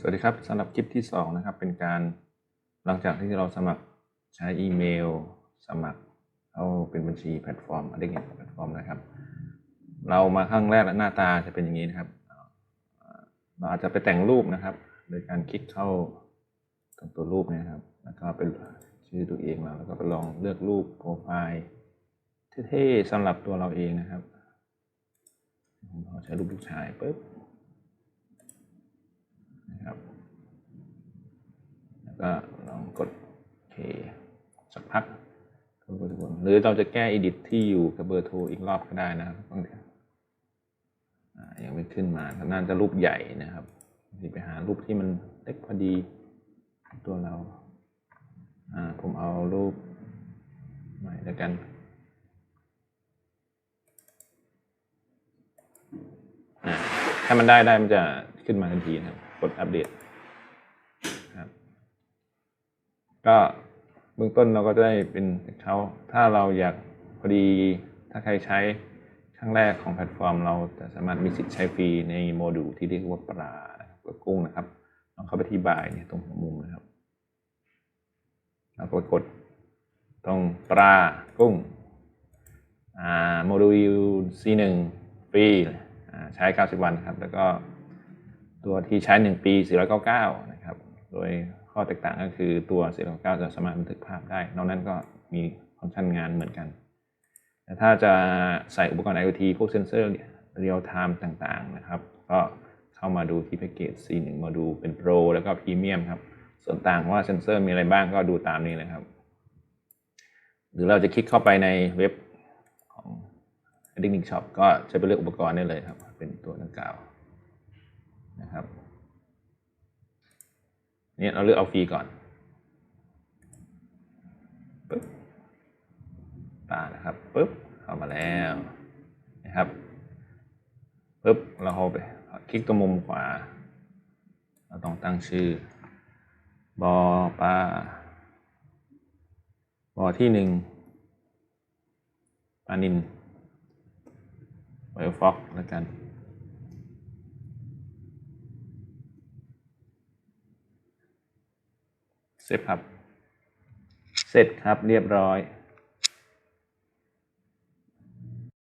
สวัสดีครับสำหรับคลิปที่สองนะครับเป็นการหลังจากที่เราสมัครใช้อีเมล สมัครเข้าเป็นบัญชีแพลตฟอร์มอเด็กเงินแพลตฟอร์มนะครับ เรามาครั้งแรกแล้วหน้าตาจะเป็นอย่างนี้นะครับเราอาจจะไปแต่งรูปนะครับ โดยการคลิกเข้าตรงตัวรูปนะครับ แล้วก็เป็นชื่อตัวเองเราแล้วก็ไปลองเลือกรูปโปรไฟล์เท่ๆสำหรับตัวเราเองนะครับผมขอใช้รูปลูกชายปุ๊บ แล้ว ก็ลองกดโอเคสักพักก็กดวนหรือเราจะแก้ edit ที่อยู่กับเบอร์โทรอีกรอบก็ได้นะครับบางทีอ่ายังไม่ขึ้นมาน่าจะรูปใหญ่นะครับที่ไปหารูปที่มันเล็กพอดีตัวเราอ่าผมเอารูปใหม่แล้วกันถ้ามันได้ได้มันจะขึ้นมาทันทีนะครับ กดอัปเดตครับ ก็เบื้องต้นเราก็จะได้เป็นเขาถ้าเราอยากพอดีถ้าใครใช้ครั้งแรกของแพลตฟอร์ม เราจะสามารถมีสิทธิ์ใช้ฟรีในโมดูลที่เรียกว่าปลากับกุ้งนะครับลองเข้าไปที่บายเนี่ยตรงหัวมุมนะครับแล้วก็กดตรงปลากุ้งอ่าโมดูล C1 ฟรีอ่าใช้ 90 วันครับ แล้วก็ตัวที่ใช้ 1 ปี 499 นะครับ โดย ข้อแตกต่างก็คือตัว499จะสามารถบันทึกภาพได้ นอกนั้นก็มีฟังก์ชันงานเหมือนกัน แต่ถ้าจะใส่อุปกรณ์ IoT พวกเซนเซอร์เรียลไทม์ต่างๆนะครับ ก็เข้ามาดูที่แพ็กเกจ C1 มาดูเป็น Pro แล้วก็ Premium ครับ ส่วนต่างว่าเซนเซอร์มีอะไรบ้างก็ดูตามนี้เลยครับ หรือเราจะคลิกเข้าไปในเว็บของ d i n g Shop ก็จะไปเลือกอุปกรณ์ได้เลยครับ เป็นตัวดังกล่าวนะครับ เนี่ยเราเลือกเอาฟรีก่อนปึ๊บตานะครับปึ๊บเข้ามาแล้วนะครับปึ๊บเราเข้าไปคลิกตรงมุมขวา เราต้องตั้งชื่อ บอปลาบอที่หนึ่งปลานินไวฟ็อกแล้วกัน เสร็จครับ เสร็จครับเรียบร้อย